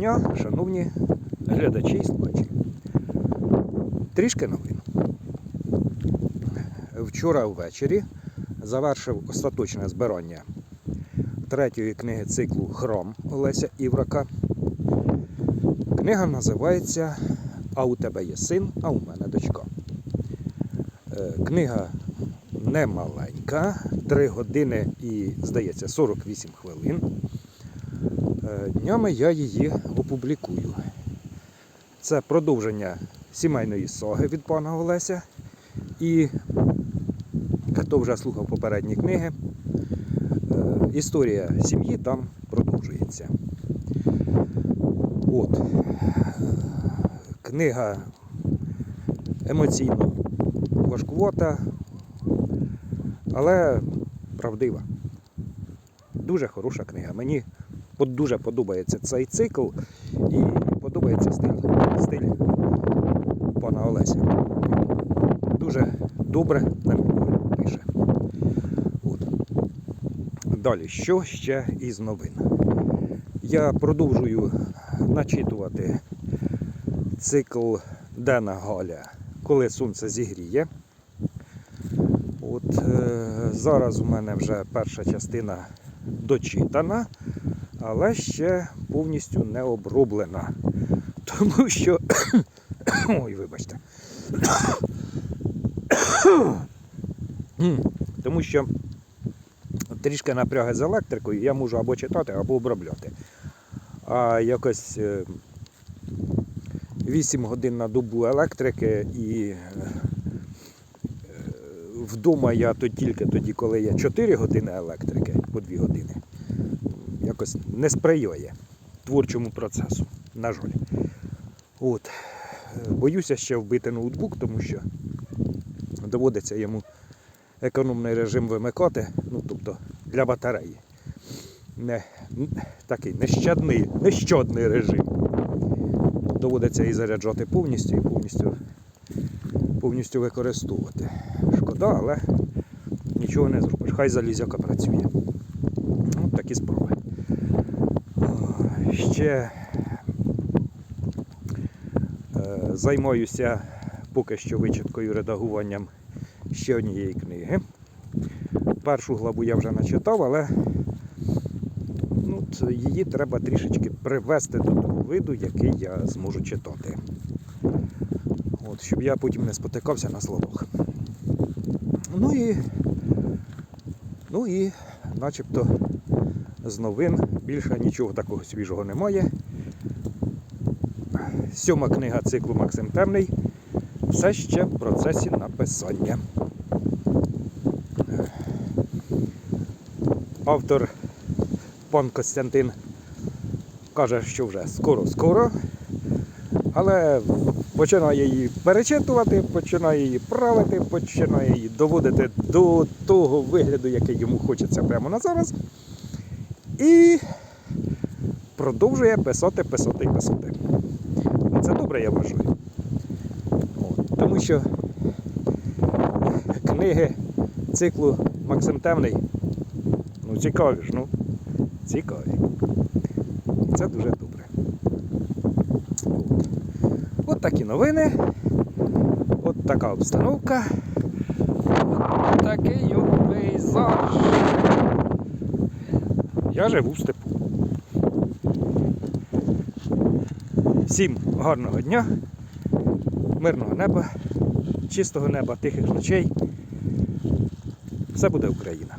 дня, шановні глядачі і слухачі. Трішки новин. Вчора ввечері завершив остаточне збирання третьої книги циклу Хром Олеся Іврака. Книга називається А у тебе є син, а у мене дочка. Е, Книга не маленька, 3 години і, здається, 48 хвилин. Е, Днями я її опублікую. Це продовження сімейної соги від пана Олеся. І хто вже слухав попередні книги, е, історія сім'ї там продовжується. От. Книга емоційно важкувата, але правдива. Дуже хороша книга. Мені дуже подобається цей цикл і подобається стиль, стиль пана Олеся. Дуже добре на пише. От. Далі, що ще із новин? Я продовжую начитувати цикл Дена Галя, коли сонце зігріє. От е, зараз у мене вже перша частина дочитана, але ще повністю не оброблена. Тому що. Ой, вибачте. Тому що трішки напряги з електрикою я можу або читати, або обробляти. А якось е, 8 годин на добу електрики і е, вдома я то тільки тоді, коли є 4 години електрики по 2 години, якось не сприяє творчому процесу, на жаль. От. Боюся ще вбити ноутбук, тому що доводиться йому економний режим вимикати, ну тобто для батареї. Не, такий нещадний, нещадний режим. Доводиться і заряджати повністю, і повністю, повністю використовувати. Шкода, але нічого не зробиш. Хай залізяка працює. Ну, такі справи. Ще е, займаюся поки що вичаткою редагуванням ще однієї книги. Першу главу я вже начитав, але ну, її треба трішечки привести до того виду, який я зможу читати. От, щоб я потім не спотикався на словах. Ну і, ну і начебто з новин більше нічого такого свіжого немає. Сьома книга циклу Максим Темний все ще в процесі написання. Автор пан Костянтин каже, що вже скоро-скоро, але починає її перечитувати, починає її правити, починає її доводити до того вигляду, який йому хочеться прямо на зараз. І продовжує писати, писати і писати. Це добре, я вважаю. Тому що книги циклу Максим Темний ну, цікаві ж, ну, цікаві. І це дуже добре. От. От такі новини, от така обстановка, от такий пейзаж. Я живу в степу. Всім гарного дня, мирного неба, чистого неба, тихих ночей. Все буде Україна.